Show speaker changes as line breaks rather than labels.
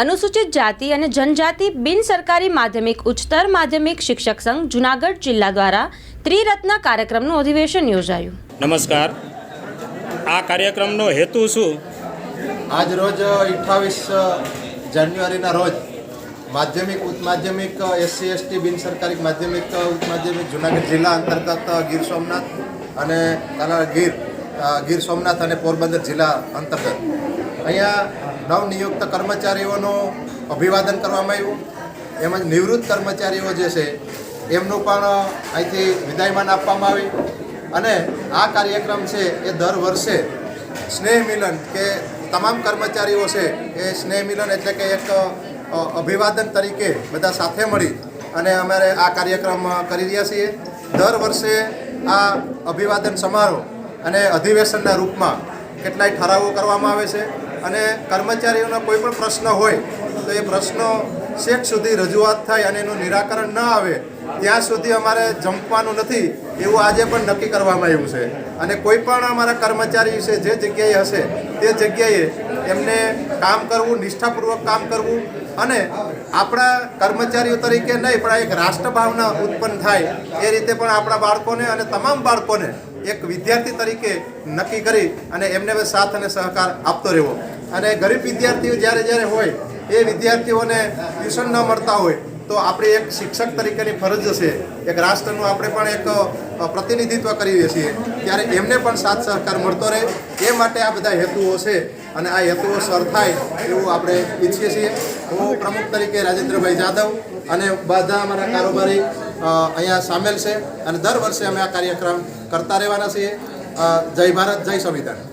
અનુસૂચિત જાતિ અને જનજાતિ બિન સરકારી માધ્યમિક ઉચ્ચતર માધ્યમિક શિક્ષક સંઘ જુનાગઢ જિલ્લા દ્વારા ત્રિરત્ન કાર્યક્રમનું અધિવેશન યોજાયું.
નમસ્કાર. આ કાર્યક્રમનો હેતુ શું?
આજ રોજ અઠ્ઠાવીસ જાન્યુઆરીના રોજ માધ્યમિક ઉચ્ચ માધ્યમિક એસસી એસટી બિન સરકારી માધ્યમિક ઉચ્ચ માધ્યમિક જુનાગઢ જિલ્લા અંતર્ગત ગીર સોમનાથ અને તાલા ગીર ગીર સોમનાથ અને પોરબંદર જિલ્લા અંતર્ગત. અહીંયા નવનિયુક્ત કર્મચારીઓનું અભિવાદન કરવામાં આવ્યું. એમજ નિવૃત્ત કર્મચારીઓ જે છે, એમનું પણ અહીંથી વિદાયમાન આપવામાં આવ્યું અને આ કાર્યક્રમ છે, એ દર વર્ષે સ્નેહ મિલન કે તમામ કર્મચારીઓ છે, એ સ્નેહ મિલન એટલે કે એક અભિવાદન તરીકે બધા સાથે મળી અને અમારે આ કાર્યક્રમ કરી રહ્યા છીએ. દર વર્ષે આ અભિવાદન સમારોહ અને અધિવેશનના રૂપમાં કેટલાય ઠરાવો કરવામાં આવે છે. અને કર્મચારીઓના કોઈ પણ પ્રશ્ન હોય, તો એ પ્રશ્નો છેક સુધી રજૂઆત થાય અને એનું નિરાકરણ ન આવે, ત્યાં સુધી અમારે જંપવાનું નથી, એવું આજે પણ નક્કી કરવામાં આવ્યું છે. અને કોઈ પણ અમારા કર્મચારી છે જે જગ્યાએ હશે, તે જગ્યાએ એમને કામ કરવું, નિષ્ઠાપૂર્વક કામ કરવું અને આપણા કર્મચારીઓ તરીકે નહીં, પણ એક રાષ્ટ્રભાવના ઉત્પન્ન થાય, એ રીતે પણ આપણા બાળકોને અને તમામ બાળકોને એક વિદ્યાર્થી તરીકે નક્કી કરી અને એમને સાથ અને સહકાર આપતો રહેવો. અને ગરીબ વિદ્યાર્થીઓ જ્યારે જ્યારે હોય, એ વિદ્યાર્થીઓને ટ્યુશન ન મળતા હોય, તો આપણી એક શિક્ષક તરીકેની ફરજ છે એક રાષ્ટ્રનું આપણે પણ એક પ્રતિનિધિત્વ કરીએ છીએ. ત્યારે એમને પણ સાથ સહકાર મળતો રહે. એ માટે આ બધા હેતુઓ છે અને આ હેતુઓ સર થાય એવું આપણે ઈચ્છીએ છીએ. હું પ્રમુખ તરીકે રાજેન્દ્રભાઈ જાદવ અને બધા અમારા કારોબારી અહીંયા સામેલ છે. અને દર વર્ષે અમે આ કાર્યક્રમ કરતા રહેવાના છીએ. જય ભારત, જય સંવિધાન.